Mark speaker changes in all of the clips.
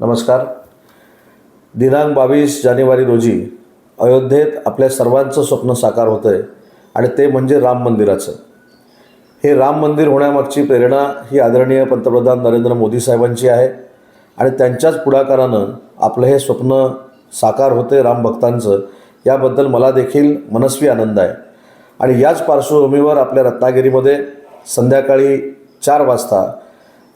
Speaker 1: नमस्कार. दिनांक बावीस जानेवारी रोजी अयोध्येत आपल्या सर्वांचं स्वप्न साकार होतं आहे आणि ते म्हणजे राम मंदिराचं. हे राम मंदिर होण्यामागची प्रेरणा ही आदरणीय पंतप्रधान नरेंद्र मोदी साहेबांची आहे आणि त्यांच्याच पुढाकारानं आपलं हे स्वप्न साकार होते राम भक्तांचं याबद्दल मला देखील मनस्वी आनंद आहे. आणि याच पार्श्वभूमीवर आपल्या रत्नागिरीमध्ये संध्याकाळी चार वाजता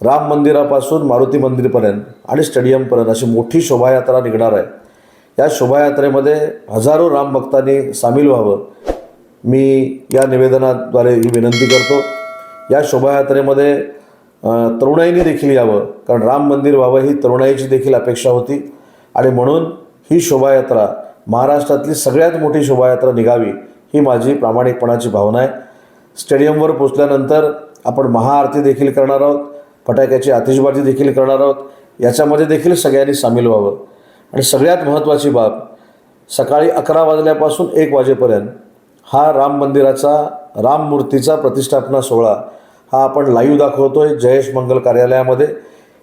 Speaker 1: राम मंदिरापासून मारुती मंदिरपर्यंत आणि स्टेडियमपर्यंत अशी मोठी शोभायात्रा निघणार आहे. या शोभायात्रेमध्ये हजारो राम भक्तांनी सामील व्हावं. मी या निवेदनाद्वारे ही विनंती करतो. या शोभायात्रेमध्ये तरुणाईने देखील यावं. कारण राम मंदिर व्हावं ही तरुणाईची देखील अपेक्षा होती. आणि म्हणून ही शोभायात्रा महाराष्ट्रातली सगळ्यात मोठी शोभायात्रा निघावी ही माझी प्रामाणिकपणाची भावना आहे. स्टेडियमवर पोचल्यानंतर आपण महाआरती देखील करणार आहोत. फटाक्याची आतिषबाजी देखील करणार आहोत. याच्यामध्ये देखील सगळ्यांनी सामील व्हावं. आणि सगळ्यात महत्त्वाची बाब सकाळी अकरा वाजल्यापासून एक वाजेपर्यंत हा राम मंदिराचा राम मूर्तीचा प्रतिष्ठापना सोहळा हा आपण लाईव्ह आहे जयेश मंगल कार्यालयामध्ये.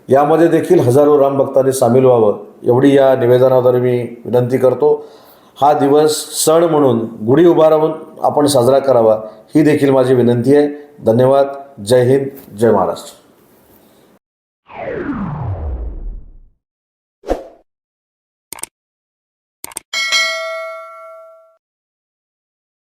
Speaker 1: यामध्ये देखील हजारो राम भक्तांनी सामील व्हावं. एवढी या निवेदनाद्वारे मी विनंती करतो. हा दिवस सण म्हणून गुढी उभारावून आपण साजरा करावा ही देखील माझी विनंती आहे. धन्यवाद. जय हिंद. जय महाराष्ट्र. Oh!